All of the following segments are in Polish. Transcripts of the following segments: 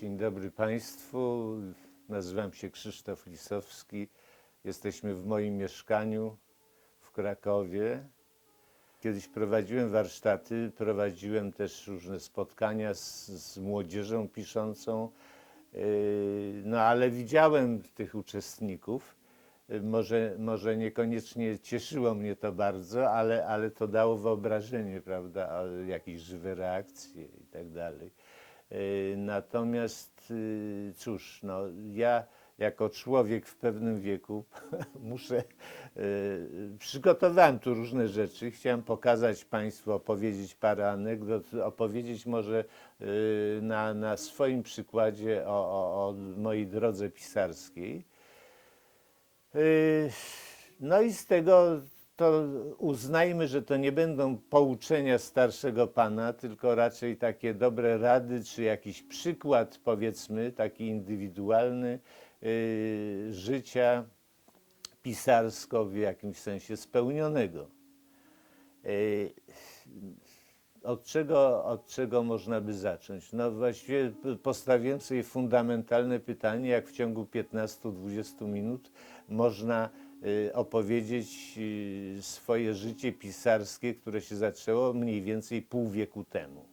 Dzień dobry Państwu. Nazywam się Krzysztof Lisowski. Jesteśmy w moim mieszkaniu w Krakowie. Kiedyś prowadziłem warsztaty, prowadziłem też różne spotkania z, z młodzieżą piszącą, Yy, no ale widziałem tych uczestników. Yy, Może, może niekoniecznie cieszyło mnie to bardzo, ale, ale to dało wyobrażenie, prawda, o jakieś żywe reakcje i tak dalej. Yy, Natomiast yy, cóż, no, ja jako człowiek w pewnym wieku muszę, yy, przygotowałem tu różne rzeczy. Chciałem pokazać Państwu, opowiedzieć parę anegdot, opowiedzieć może na, na swoim przykładzie o, o, o mojej drodze pisarskiej. No i z tego to uznajmy, że to nie będą pouczenia starszego pana, tylko raczej takie dobre rady, czy jakiś przykład, powiedzmy, taki indywidualny yy, życia pisarsko w jakimś sensie spełnionego. Yy, od czego, od czego można by zacząć? No właściwie postawiłem sobie fundamentalne pytanie, jak w ciągu 15-20 minut można y, opowiedzieć y, swoje życie pisarskie, które się zaczęło mniej więcej pół wieku temu.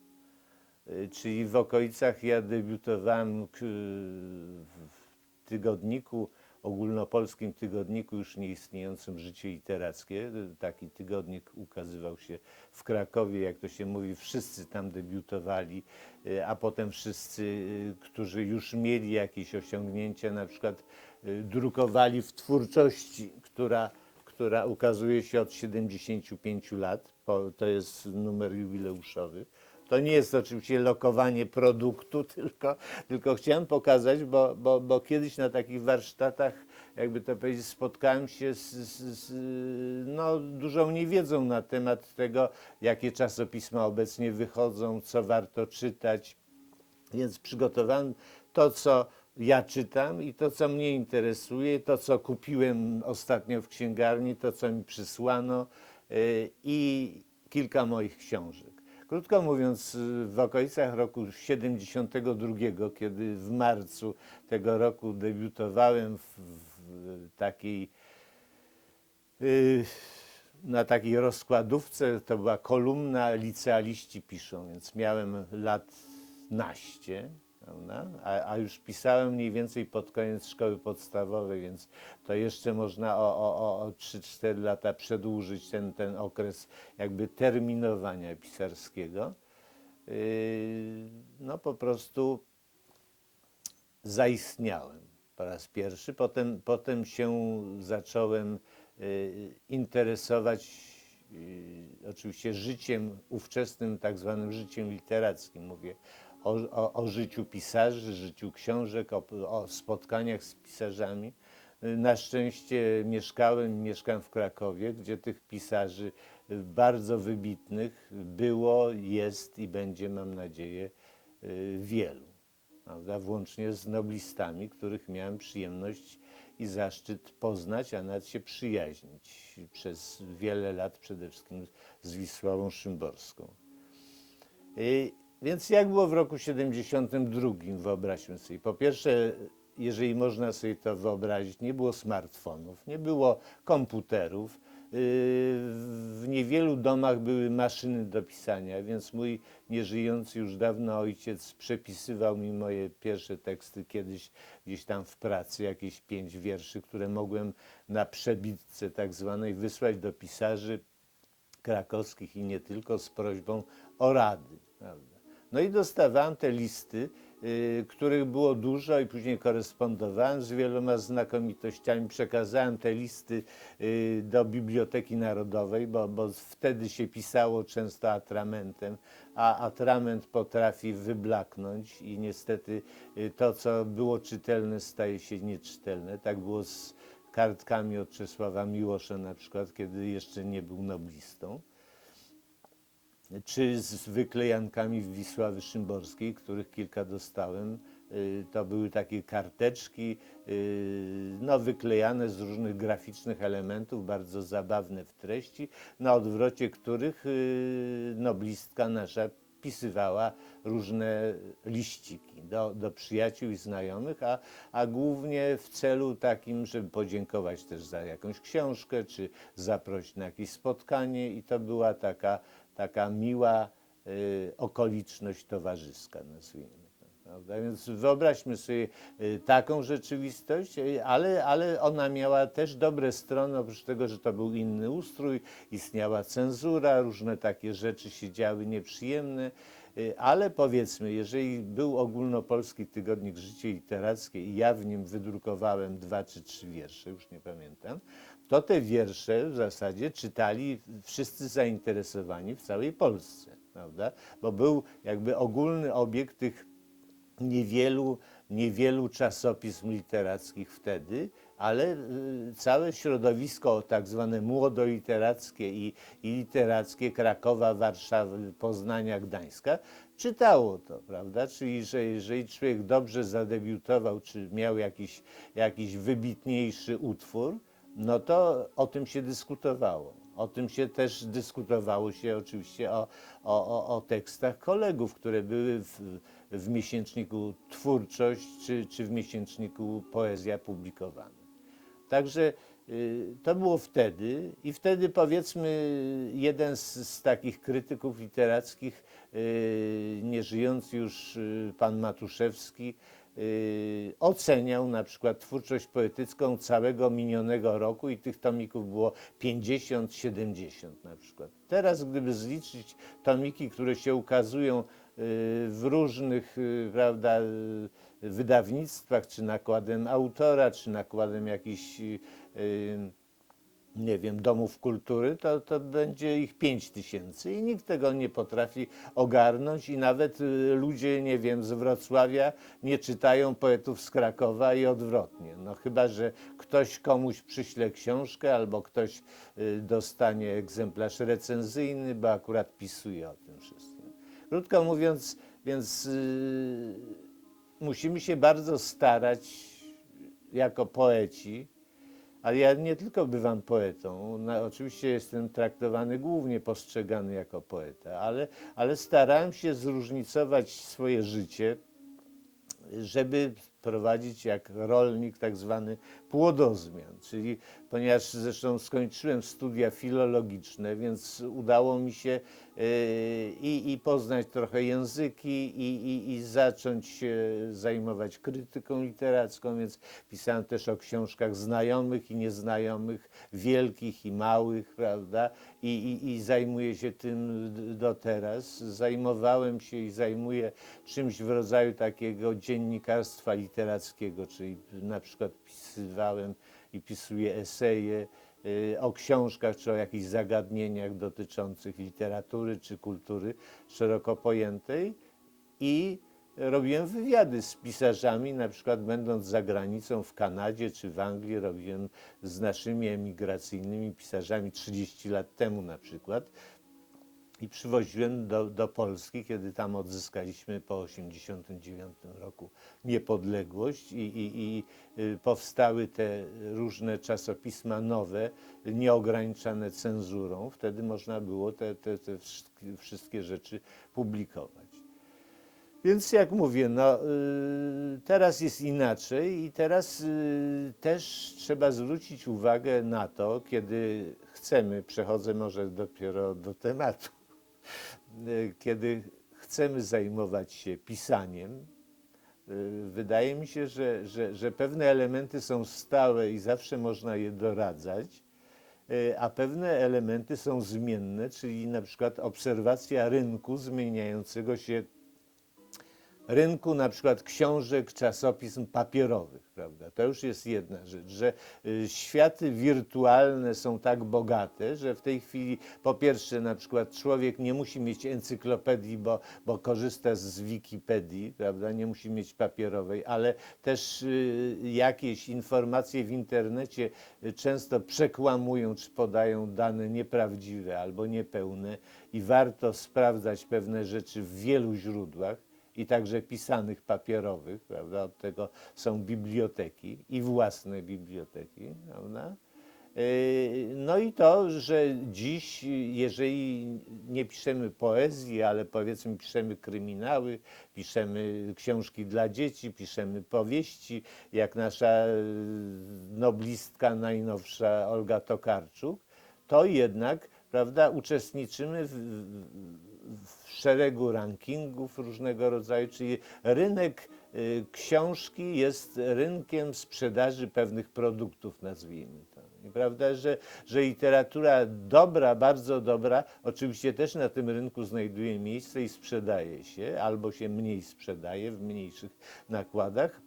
Y, Czyli w okolicach ja debiutowałem w tygodniku, ogólnopolskim tygodniku już nieistniejącym Życie Literackie. Taki tygodnik ukazywał się w Krakowie, jak to się mówi, wszyscy tam debiutowali, y, a potem wszyscy, y, którzy już mieli jakieś osiągnięcia, na przykład y, drukowali w twórczości, która, która ukazuje się od 75 lat, to jest numer jubileuszowy. To nie jest oczywiście lokowanie produktu, tylko, tylko chciałem pokazać, bo, bo, bo kiedyś na takich warsztatach, jakby to powiedzieć, spotkałem się z, z, z no, dużą niewiedzą na temat tego, jakie czasopisma obecnie wychodzą, co warto czytać. Więc przygotowałem to, co ja czytam i to, co mnie interesuje, to, co kupiłem ostatnio w księgarni, to, co mi przysłano yy, i kilka moich książek. Krótko mówiąc, w okolicach roku 72, kiedy w marcu tego roku debiutowałem w, w takiej yy, na takiej rozkładówce, to była kolumna Licealiści piszą, więc miałem lat naście? A, a już pisałem mniej więcej pod koniec szkoły podstawowej, więc to jeszcze można o, o, o, o 3-4 lata przedłużyć ten, ten okres jakby terminowania pisarskiego. Yy, no po prostu zaistniałem po raz pierwszy. Potem, potem się zacząłem y, interesować y, oczywiście życiem ówczesnym, tak zwanym życiem literackim. Mówię o, o, o życiu pisarzy, życiu książek, o, o spotkaniach z pisarzami. Y, Na szczęście mieszkałem, mieszkam w Krakowie, gdzie tych pisarzy y, bardzo wybitnych było, jest i będzie, mam nadzieję, y, wielu prawda, włącznie z noblistami, których miałem przyjemność i zaszczyt poznać, a nawet się przyjaźnić przez wiele lat, przede wszystkim z Wisławą Szymborską. Więc jak było w roku 72, wyobraźmy sobie. Po pierwsze, jeżeli można sobie to wyobrazić, nie było smartfonów, nie było komputerów. y, W niewielu domach były maszyny do pisania, więc mój nieżyjący już dawno ojciec przepisywał mi moje pierwsze teksty kiedyś gdzieś tam w pracy, jakieś pięć wierszy, które mogłem na przebitce tak zwanej wysłać do pisarzy krakowskich i nie tylko z prośbą o rady. Prawda? No i dostawałem te listy, y, których było dużo i później korespondowałem z wieloma znakomitościami. Przekazałem te listy y, do Biblioteki Narodowej, bo, bo wtedy się pisało często atramentem, a atrament potrafi wyblaknąć i niestety y, to, co było czytelne, staje się nieczytelne. Tak było z kartkami od Czesława Miłosza na przykład, kiedy jeszcze nie był noblistą czy z wyklejankami Wisławy Szymborskiej, których kilka dostałem. Y, To były takie karteczki, y, no, wyklejane z różnych graficznych elementów, bardzo zabawne w treści, na odwrocie których y, noblistka nasza pisywała różne liściki do, do przyjaciół i znajomych, a, a głównie w celu takim, żeby podziękować też za jakąś książkę, czy zaprosić na jakieś spotkanie i to była taka, taka miła y, okoliczność towarzyska, nazwijmy. Prawda? Więc wyobraźmy sobie y, taką rzeczywistość, y, ale, ale ona miała też dobre strony, oprócz tego, że to był inny ustrój, istniała cenzura, różne takie rzeczy się działy nieprzyjemne, ale powiedzmy, jeżeli był ogólnopolski tygodnik Życie Literackie i ja w nim wydrukowałem dwa czy trzy wiersze, już nie pamiętam, to te wiersze w zasadzie czytali wszyscy zainteresowani w całej Polsce, prawda? Bo był jakby ogólny obieg tych niewielu, niewielu czasopism literackich wtedy, ale y, całe środowisko tak zwane młodoliterackie i, i literackie Krakowa, Warszawy, Poznania, Gdańska czytało to, prawda? Czyli, że jeżeli człowiek dobrze zadebiutował, czy miał jakiś, jakiś wybitniejszy utwór, no to o tym się dyskutowało. O tym się też dyskutowało się oczywiście o, o, o, tekstach kolegów, które były w, w miesięczniku Twórczość czy, czy w miesięczniku Poezja publikowane. Także y, to było wtedy i wtedy powiedzmy jeden z, z takich krytyków literackich, y, nieżyjący już y, pan Matuszewski, oceniał na przykład twórczość poetycką całego minionego roku i tych tomików było 50, 70 na przykład. Teraz gdyby zliczyć tomiki, które się ukazują y, w różnych, y, prawda, y, wydawnictwach, czy nakładem autora, czy nakładem jakichś, y, y, nie wiem, domów kultury, to, to będzie ich 5 tysięcy i nikt tego nie potrafi ogarnąć i nawet y, ludzie, nie wiem, z Wrocławia nie czytają poetów z Krakowa i odwrotnie. No chyba, że ktoś komuś przyśle książkę albo ktoś y, dostanie egzemplarz recenzyjny, bo akurat pisuje o tym wszystkim. Krótko mówiąc, więc y, musimy się bardzo starać jako poeci, ale ja nie tylko bywam poetą, na, oczywiście jestem traktowany głównie, postrzegany jako poeta, ale, ale starałem się zróżnicować swoje życie, żeby prowadzić jak rolnik tak zwany płodozmian, czyli ponieważ zresztą skończyłem studia filologiczne, więc udało mi się i, i poznać trochę języki i, i, i zacząć się zajmować krytyką literacką, więc pisałem też o książkach znajomych i nieznajomych, wielkich i małych, prawda? I, i, i zajmuję się tym do teraz. Zajmowałem się i zajmuję czymś w rodzaju takiego dziennikarstwa literackiego, czyli na przykład pisywałem i pisuję eseje y, o książkach czy o jakichś zagadnieniach dotyczących literatury czy kultury szeroko pojętej. I robiłem wywiady z pisarzami, na przykład będąc za granicą w Kanadzie czy w Anglii, robiłem z naszymi emigracyjnymi pisarzami 30 lat temu na przykład i przywoziłem do, do Polski, kiedy tam odzyskaliśmy po 1989 roku niepodległość i, i, i y, powstały te różne czasopisma nowe, nieograniczane cenzurą. Wtedy można było te, te, te wszystkie- rzeczy publikować. Więc jak mówię, no, y, teraz jest inaczej i teraz y, też trzeba zwrócić uwagę na to, kiedy chcemy, przechodzę może dopiero do tematu, kiedy chcemy zajmować się pisaniem, y, wydaje mi się, że, że, że pewne elementy są stałe i zawsze można je doradzać, y, a pewne elementy są zmienne, czyli na przykład obserwacja rynku zmieniającego się rynku na przykład książek, czasopism papierowych, prawda? To już jest jedna rzecz, że y, światy wirtualne są tak bogate, że w tej chwili po pierwsze na przykład człowiek nie musi mieć encyklopedii, bo, bo korzysta z Wikipedii, prawda? Nie musi mieć papierowej, ale też y, jakieś informacje w internecie y, często przekłamują czy podają dane nieprawdziwe albo niepełne i warto sprawdzać pewne rzeczy w wielu źródłach i także pisanych papierowych, prawda? Od tego są biblioteki i własne biblioteki, prawda? Yy, No i to, że dziś, jeżeli nie piszemy poezji, ale powiedzmy piszemy kryminały, piszemy książki dla dzieci, piszemy powieści, jak nasza yy, noblistka najnowsza Olga Tokarczuk, to jednak, prawda, uczestniczymy w, w szeregu rankingów różnego rodzaju, czyli rynek y, książki jest rynkiem sprzedaży pewnych produktów, nazwijmy to. I prawda, że, że literatura dobra, bardzo dobra, oczywiście też na tym rynku znajduje miejsce i sprzedaje się, albo się mniej sprzedaje w mniejszych nakładach,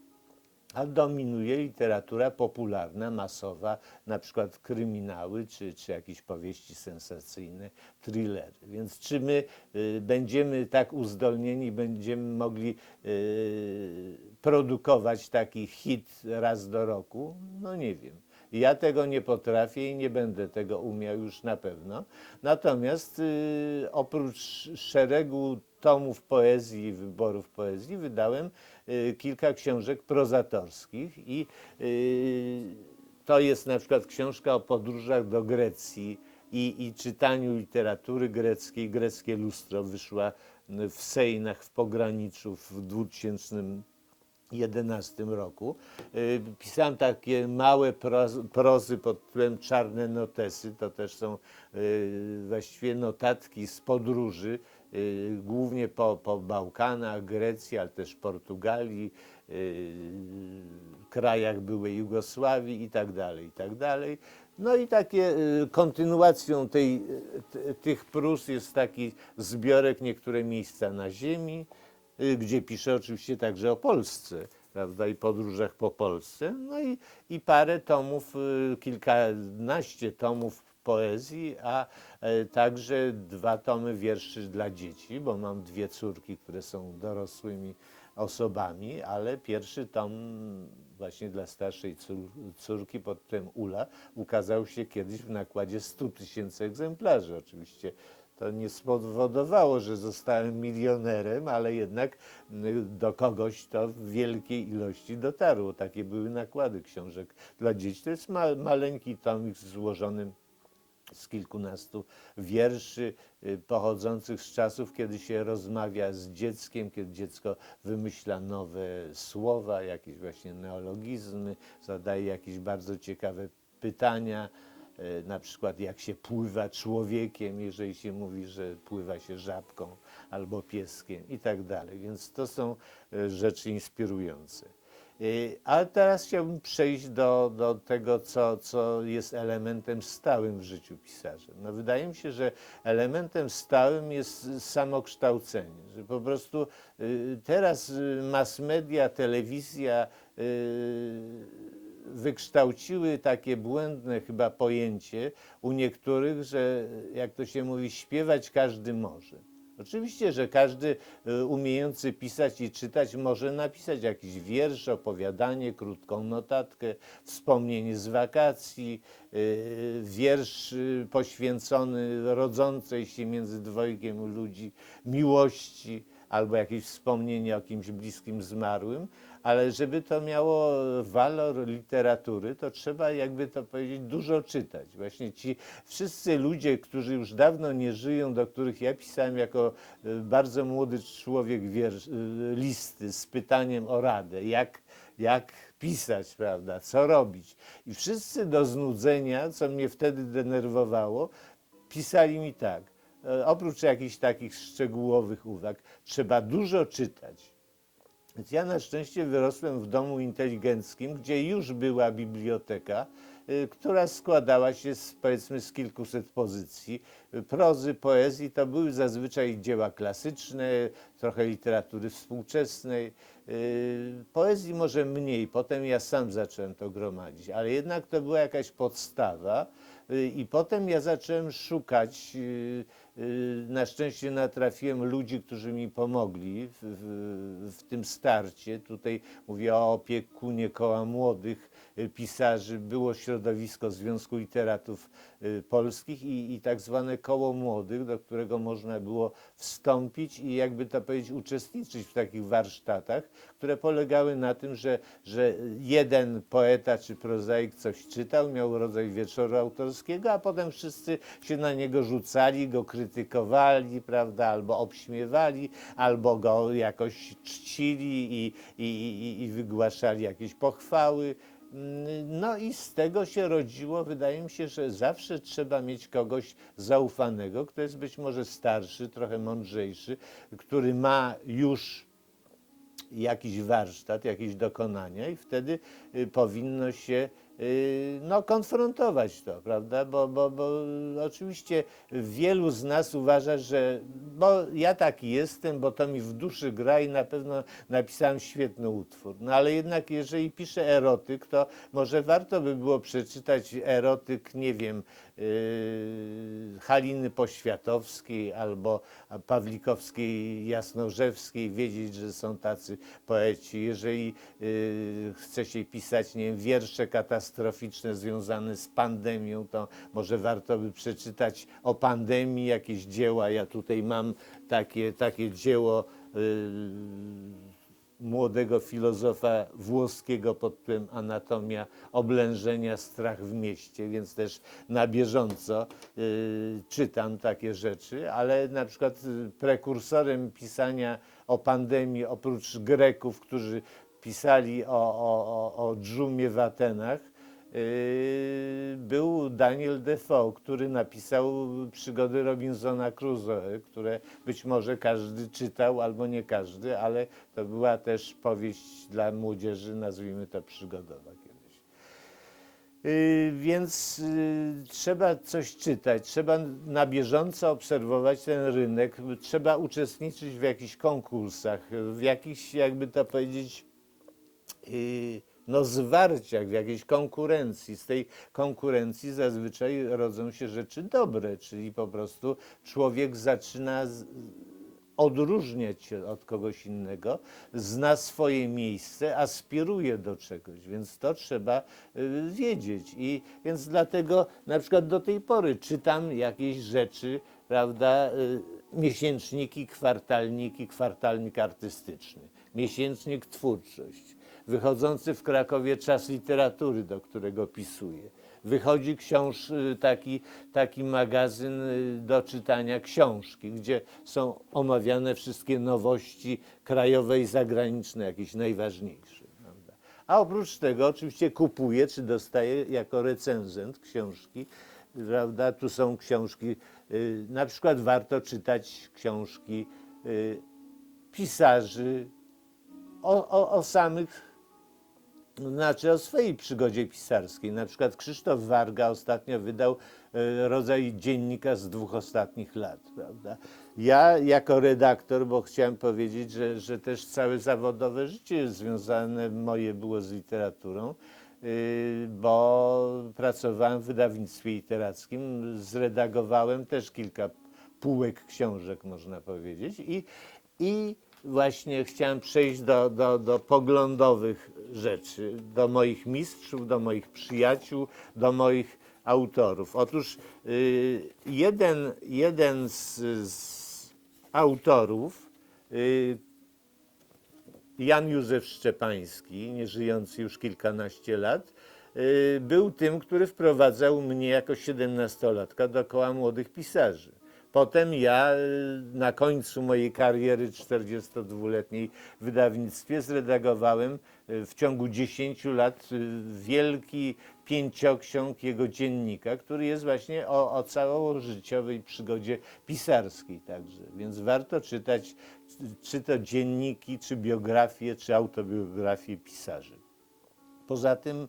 a dominuje literatura popularna, masowa, na przykład kryminały, czy, czy jakieś powieści sensacyjne, thrillery. Więc czy my y, będziemy tak uzdolnieni, będziemy mogli y, produkować taki hit raz do roku? No nie wiem. Ja tego nie potrafię i nie będę tego umiał już na pewno. Natomiast y, oprócz szeregu tomów poezji, wyborów poezji, wydałem y, kilka książek prozatorskich i y, to jest na przykład książka o podróżach do Grecji i, i czytaniu literatury greckiej. Greckie lustro wyszła w Sejnach w pograniczu w 2000 2011 roku. Y, Pisałem takie małe proz- prozy pod tytułem Czarne Notesy. To też są y, właściwie notatki z podróży, y, głównie po, po Bałkanach, Grecji, ale też Portugalii, krajach byłej Jugosławii i tak dalej, i tak dalej. No i takie kontynuacją tej, tych prus jest taki zbiorek Niektóre miejsca na ziemi, gdzie pisze oczywiście także o Polsce, prawda, i podróżach po Polsce. No i, i parę tomów, y, kilkanaście tomów poezji, a e, także dwa tomy wierszy dla dzieci, bo mam dwie córki, które są dorosłymi osobami, ale pierwszy tom właśnie dla starszej cór, córki pod tym Ula ukazał się kiedyś w nakładzie 100 tysięcy egzemplarzy. Oczywiście to nie spowodowało, że zostałem milionerem, ale jednak y, do kogoś to w wielkiej ilości dotarło. Takie były nakłady książek dla dzieci. To jest ma, maleńki tomik złożonym z kilkunastu wierszy y, pochodzących z czasów, kiedy się rozmawia z dzieckiem, kiedy dziecko wymyśla nowe słowa, jakieś właśnie neologizmy, zadaje jakieś bardzo ciekawe pytania. Y, Na przykład, jak się pływa człowiekiem, jeżeli się mówi, że pływa się żabką albo pieskiem i tak dalej. Więc to są y, rzeczy inspirujące. Y, Ale teraz chciałbym przejść do, do tego, co, co jest elementem stałym w życiu pisarza. No wydaje mi się, że elementem stałym jest samokształcenie, że po prostu teraz mass media, telewizja y, wykształciły takie błędne chyba pojęcie u niektórych, że jak to się mówi, śpiewać każdy może. Oczywiście, że każdy y, umiejący pisać i czytać może napisać jakiś wiersz, opowiadanie, krótką notatkę, wspomnienie z wakacji, y, wiersz y, poświęcony rodzącej się między dwojgiem ludzi miłości albo jakieś wspomnienie o kimś bliskim zmarłym, ale żeby to miało walor literatury, to trzeba, jakby to powiedzieć, dużo czytać. Właśnie ci wszyscy ludzie, którzy już dawno nie żyją, do których ja pisałem jako y, bardzo młody człowiek wiersz, y, listy z pytaniem o radę, jak, jak pisać, prawda, co robić. I wszyscy do znudzenia, co mnie wtedy denerwowało, pisali mi tak. e, Oprócz jakichś takich szczegółowych uwag, trzeba dużo czytać. Więc ja na szczęście wyrosłem w domu inteligenckim, gdzie już była biblioteka, y, która składała się z, powiedzmy z kilkuset pozycji. Prozy, poezji to były zazwyczaj dzieła klasyczne, trochę literatury współczesnej. Y, Poezji może mniej, potem ja sam zacząłem to gromadzić, ale jednak to była jakaś podstawa. Y, I potem ja zacząłem szukać na szczęście natrafiłem ludzi, którzy mi pomogli w, w, w tym starcie. Tutaj mówię o opiekunie koła młodych y, pisarzy. Było środowisko Związku Literatów y, Polskich i, i tak zwane koło młodych, do którego można było wstąpić i jakby to powiedzieć uczestniczyć w takich warsztatach, które polegały na tym, że, że jeden poeta czy prozaik coś czytał, miał rodzaj wieczoru autorskiego, a potem wszyscy się na niego rzucali, go krytykowali, prawda, albo obśmiewali, albo go jakoś czcili i, i, i, i wygłaszali jakieś pochwały. No i z tego się rodziło, wydaje mi się, że zawsze trzeba mieć kogoś zaufanego, kto jest być może starszy, trochę mądrzejszy, który ma już jakiś warsztat, jakieś dokonania i wtedy y, powinno się no, konfrontować to, prawda? Bo, bo, bo oczywiście wielu z nas uważa, że bo ja taki jestem, bo to mi w duszy gra i na pewno napisałem świetny utwór. No ale jednak jeżeli piszę erotyk, to może warto by było przeczytać erotyk, nie wiem, Haliny Poświatowskiej albo Pawlikowskiej Jasnorzewskiej, wiedzieć, że są tacy poeci. Jeżeli yy, chce się pisać, nie wiem, wiersze katastroficzne związane z pandemią, to może warto by przeczytać o pandemii jakieś dzieła. Ja tutaj mam takie, takie dzieło yy, młodego filozofa włoskiego pod tytułem Anatomia oblężenia, strach w mieście, więc też na bieżąco y, czytam takie rzeczy, ale na przykład y, prekursorem pisania o pandemii, oprócz Greków, którzy pisali o, o, o, o dżumie w Atenach, był Daniel Defoe, który napisał przygody Robinsona Crusoe, które być może każdy czytał, albo nie każdy, ale to była też powieść dla młodzieży, nazwijmy to przygodowa kiedyś. Yy, Więc yy, trzeba coś czytać, trzeba na bieżąco obserwować ten rynek, trzeba uczestniczyć w jakichś konkursach, w jakichś, jakby to powiedzieć, yy, no, zwarciach, w jakiejś konkurencji. Z tej konkurencji zazwyczaj rodzą się rzeczy dobre, czyli po prostu człowiek zaczyna odróżniać się od kogoś innego, zna swoje miejsce, aspiruje do czegoś, więc to trzeba y, wiedzieć. I więc dlatego na przykład do tej pory czytam jakieś rzeczy, prawda, y, miesięczniki, kwartalniki, kwartalnik artystyczny, miesięcznik twórczość, wychodzący w Krakowie czas literatury, do którego pisuję. Wychodzi książ, y, taki, taki magazyn y, do czytania książki, gdzie są omawiane wszystkie nowości krajowe i zagraniczne, jakieś najważniejsze. Prawda? A oprócz tego oczywiście kupuję, czy dostaję jako recenzent książki. Prawda? Tu są książki, y, na przykład warto czytać książki pisarzy o, o, o samych znaczy o swojej przygodzie pisarskiej. Na przykład Krzysztof Warga ostatnio wydał e, rodzaj dziennika z dwóch ostatnich lat, prawda? Ja jako redaktor, bo chciałem powiedzieć, że, że też całe zawodowe życie związane moje było z literaturą, y, bo pracowałem w wydawnictwie literackim, zredagowałem też kilka półek książek, można powiedzieć, i, i właśnie chciałem przejść do, do, do poglądowych rzeczy, do moich mistrzów, do moich przyjaciół, do moich autorów. Otóż y, jeden, jeden z, z autorów, y, Jan Józef Szczepański, nieżyjący już kilkanaście lat, y, był tym, który wprowadzał mnie jako siedemnastolatka do koła młodych pisarzy. Potem ja y, na końcu mojej kariery 42-letniej w wydawnictwie zredagowałem y, w ciągu 10 lat y, wielki pięcioksiąg jego dziennika, który jest właśnie o, o całożyciowej przygodzie pisarskiej także. Więc warto czytać czy to dzienniki, czy biografie, czy autobiografie pisarzy. Poza tym,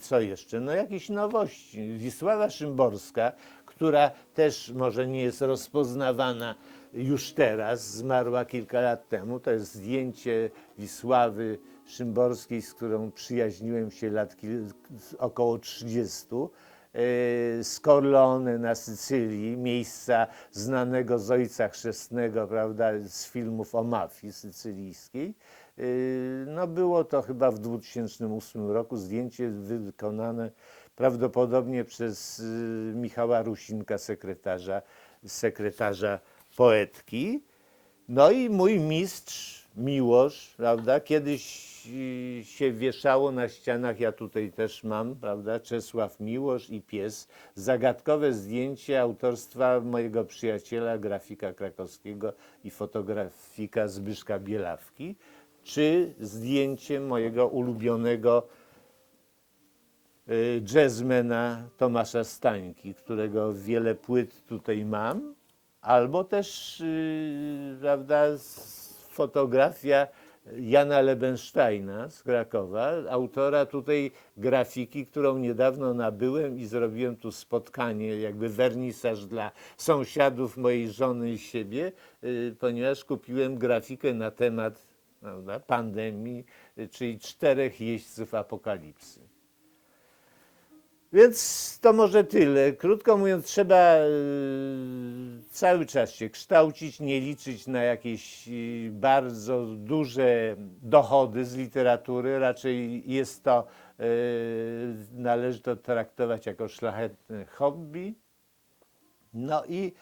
co jeszcze? No jakieś nowości. Wisława Szymborska, która też może nie jest rozpoznawana już teraz, zmarła kilka lat temu. To jest zdjęcie Wisławy Szymborskiej, z którą przyjaźniłem się lat około 30. z Corleone na Sycylii, miejsca znanego z Ojca Chrzestnego, prawda, z filmów o mafii sycylijskiej. Y, No było to chyba w 2008 roku zdjęcie wykonane prawdopodobnie przez y, Michała Rusinka, sekretarza, sekretarza poetki. No i mój mistrz Miłosz, prawda, kiedyś y, się wieszało na ścianach, ja tutaj też mam, prawda, Czesław Miłosz i pies, zagadkowe zdjęcie autorstwa mojego przyjaciela, grafika krakowskiego i fotografika Zbyszka Bielawki, czy zdjęcie mojego ulubionego y, jazzmana Tomasza Stańki, którego wiele płyt tutaj mam, albo też y, prawda, fotografia Jana Lebensteina z Krakowa, autora tutaj grafiki, którą niedawno nabyłem i zrobiłem tu spotkanie, jakby wernisaż dla sąsiadów mojej żony i siebie, y, ponieważ kupiłem grafikę na temat prawda, pandemii, y, czyli czterech jeźdźców apokalipsy. Więc to może tyle. Krótko mówiąc, trzeba y, cały czas się kształcić, nie liczyć na jakieś y, bardzo duże dochody z literatury. Raczej jest to, należy to traktować jako szlachetne hobby. No i,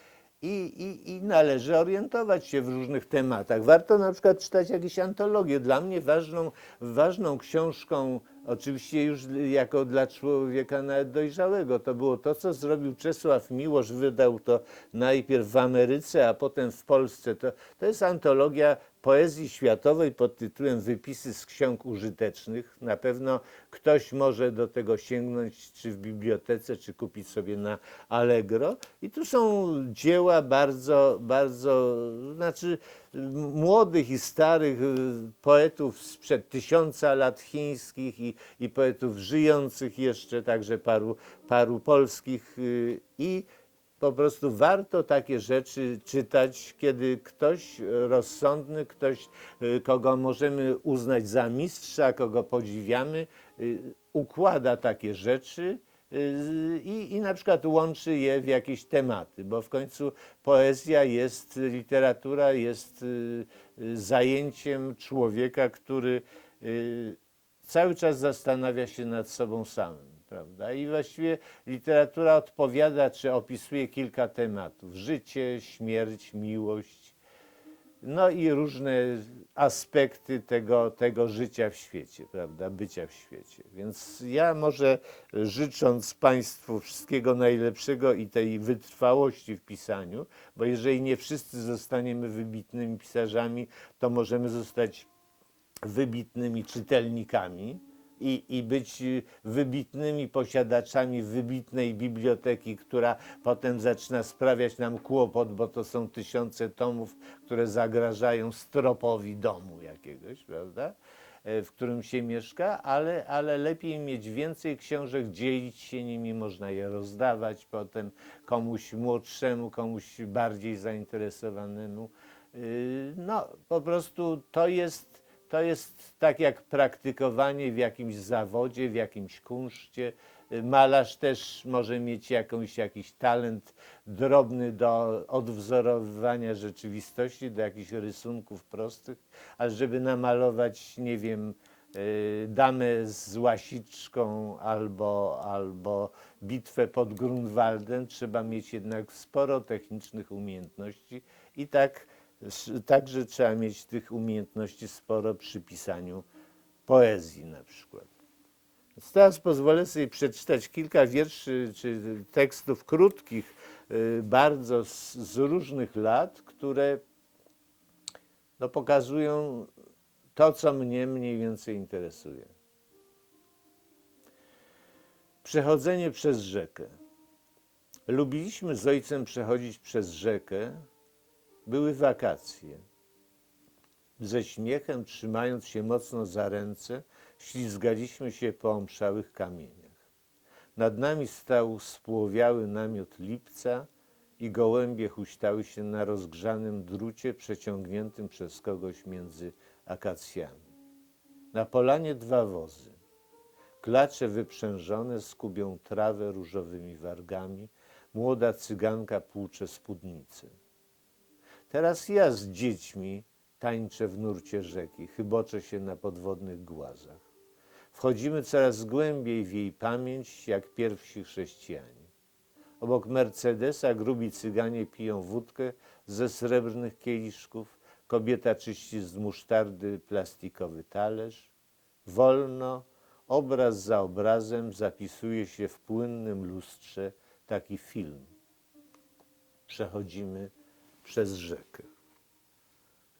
i, i, i należy orientować się w różnych tematach. Warto na przykład czytać jakieś antologie. Dla mnie ważną, ważną książką, oczywiście już jako dla człowieka nawet dojrzałego, to było to, co zrobił Czesław Miłosz. Wydał to najpierw w Ameryce, a potem w Polsce. To, to jest antologia poezji światowej pod tytułem Wypisy z ksiąg użytecznych. Na pewno ktoś może do tego sięgnąć, czy w bibliotece, czy kupić sobie na Allegro. I tu są dzieła bardzo, bardzo, znaczy młodych i starych y, poetów sprzed tysiąca lat chińskich i, i poetów żyjących jeszcze, także paru, paru polskich y, i po prostu warto takie rzeczy czytać, kiedy ktoś rozsądny, ktoś, y, kogo możemy uznać za mistrza, kogo podziwiamy, y, układa takie rzeczy y, i, i na przykład łączy je w jakieś tematy, bo w końcu poezja jest, literatura jest zajęciem człowieka, który cały czas zastanawia się nad sobą samym, prawda? I właściwie literatura odpowiada czy opisuje kilka tematów: życie, śmierć, miłość, no i różne aspekty tego, tego życia w świecie, prawda? Bycia w świecie. Więc ja może życząc Państwu wszystkiego najlepszego i tej wytrwałości w pisaniu, bo jeżeli nie wszyscy zostaniemy wybitnymi pisarzami, to możemy zostać wybitnymi czytelnikami i, i być y, wybitnymi posiadaczami wybitnej biblioteki, która potem zaczyna sprawiać nam kłopot, bo to są tysiące tomów, które zagrażają stropowi domu jakiegoś, prawda? E, w którym się mieszka, ale, ale lepiej mieć więcej książek, dzielić się nimi, można je rozdawać potem komuś młodszemu, komuś bardziej zainteresowanemu. Yy, No, po prostu to jest, to jest tak jak praktykowanie w jakimś zawodzie, w jakimś kunszcie. Malarz też może mieć jakąś, jakiś talent drobny do odwzorowywania rzeczywistości, do jakichś rysunków prostych, ale żeby namalować, nie wiem, yy, damę z łasiczką albo, albo bitwę pod Grunwaldem, trzeba mieć jednak sporo technicznych umiejętności i tak, także trzeba mieć tych umiejętności sporo przy pisaniu poezji na przykład. Więc teraz pozwolę sobie przeczytać kilka wierszy czy tekstów krótkich, y, bardzo z, z różnych lat, które no, pokazują to, co mnie mniej więcej interesuje. Przechodzenie przez rzekę. Lubiliśmy z ojcem przechodzić przez rzekę. Były wakacje. Ze śmiechem, trzymając się mocno za ręce, ślizgaliśmy się po omszałych kamieniach. Nad nami stał spłowiały namiot lipca i gołębie huśtały się na rozgrzanym drucie przeciągniętym przez kogoś między akacjami. Na polanie dwa wozy. klacze wyprzężone skubią trawę różowymi wargami, młoda cyganka płucze spódnicę. Teraz ja z dziećmi tańczę w nurcie rzeki, chyboczę się na podwodnych głazach. Wchodzimy coraz głębiej w jej pamięć, jak pierwsi chrześcijanie. Obok Mercedesa grubi cyganie piją wódkę ze srebrnych kieliszków, kobieta czyści z musztardy plastikowy talerz. Wolno, obraz za obrazem zapisuje się w płynnym lustrze taki film. Przechodzimy przez rzekę.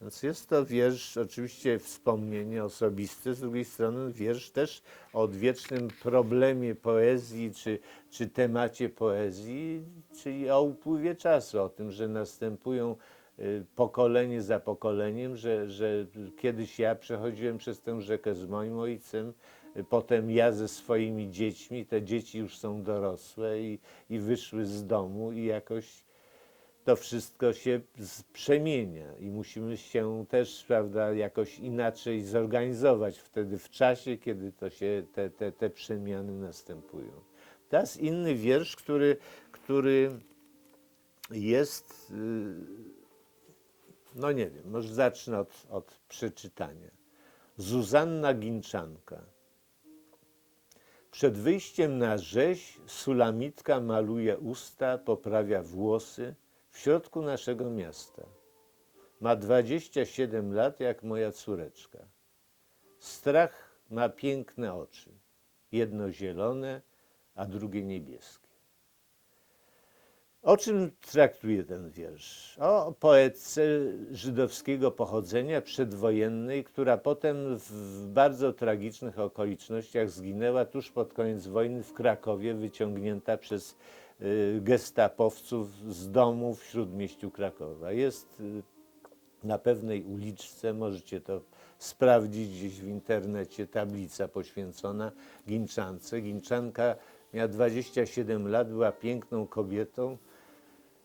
Więc jest to wiersz, oczywiście wspomnienie osobiste, z drugiej strony wiersz też o odwiecznym problemie poezji, czy, czy temacie poezji, czyli o upływie czasu, o tym, że następują y, pokolenie za pokoleniem, że, że kiedyś ja przechodziłem przez tę rzekę z moim ojcem, y, potem ja ze swoimi dziećmi, te dzieci już są dorosłe i, i wyszły z domu i jakoś to wszystko się przemienia i musimy się też, prawda, jakoś inaczej zorganizować wtedy w czasie, kiedy to się, te, te, te przemiany następują. Teraz inny wiersz, który, który jest, y, no nie wiem, może zacznę od, od przeczytania. Zuzanna Ginczanka. Przed wyjściem na rzeź Sulamitka maluje usta, poprawia włosy w środku naszego miasta. Ma 27 lat, jak moja córeczka. Strach ma piękne oczy. Jedno zielone, a drugie niebieskie. O czym traktuje ten wiersz? O poetce żydowskiego pochodzenia przedwojennej, która potem w bardzo tragicznych okolicznościach zginęła tuż pod koniec wojny w Krakowie, wyciągnięta przez gestapowców z domu w śródmieściu Krakowa. Jest y, na pewnej uliczce, możecie to sprawdzić gdzieś w internecie, tablica poświęcona Ginczance. Ginczanka miała 27 lat, była piękną kobietą.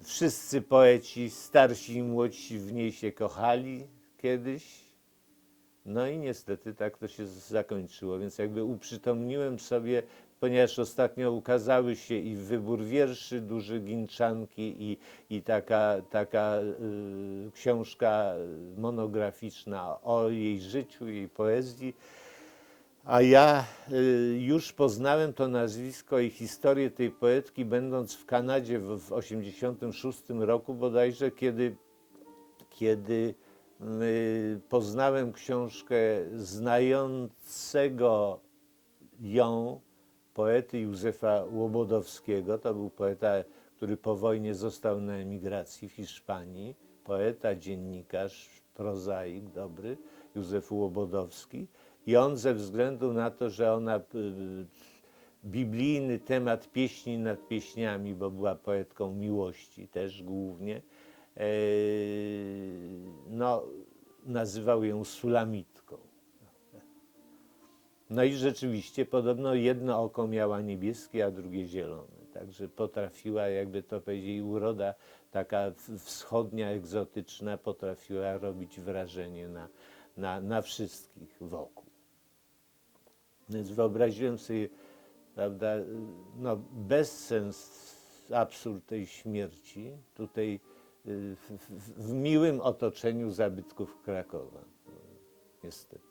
Wszyscy poeci, starsi i młodsi w niej się kochali kiedyś. No i niestety tak to się zakończyło, więc jakby uprzytomniłem sobie, ponieważ ostatnio ukazały się i wybór wierszy duży Ginczanki i, i taka, taka y, książka monograficzna o jej życiu, jej poezji. A ja y, już poznałem to nazwisko i historię tej poetki, będąc w Kanadzie w 1986 roku bodajże, kiedy, kiedy y, poznałem książkę znającego ją poety Józefa Łobodowskiego. To był poeta, który po wojnie został na emigracji w Hiszpanii. Poeta, dziennikarz, prozaik dobry, Józef Łobodowski. I on ze względu na to, że ona y, biblijny temat pieśni nad pieśniami, bo była poetką miłości też głównie, e, no, nazywał ją Sulamitką. No i rzeczywiście podobno jedno oko miała niebieskie, a drugie zielone. Także potrafiła, jakby to powiedzieli, uroda taka wschodnia, egzotyczna, potrafiła robić wrażenie na, na, na wszystkich wokół. Więc wyobraziłem sobie, prawda, no bezsens, absurd tej śmierci tutaj y, w, w, w miłym otoczeniu zabytków Krakowa. Niestety.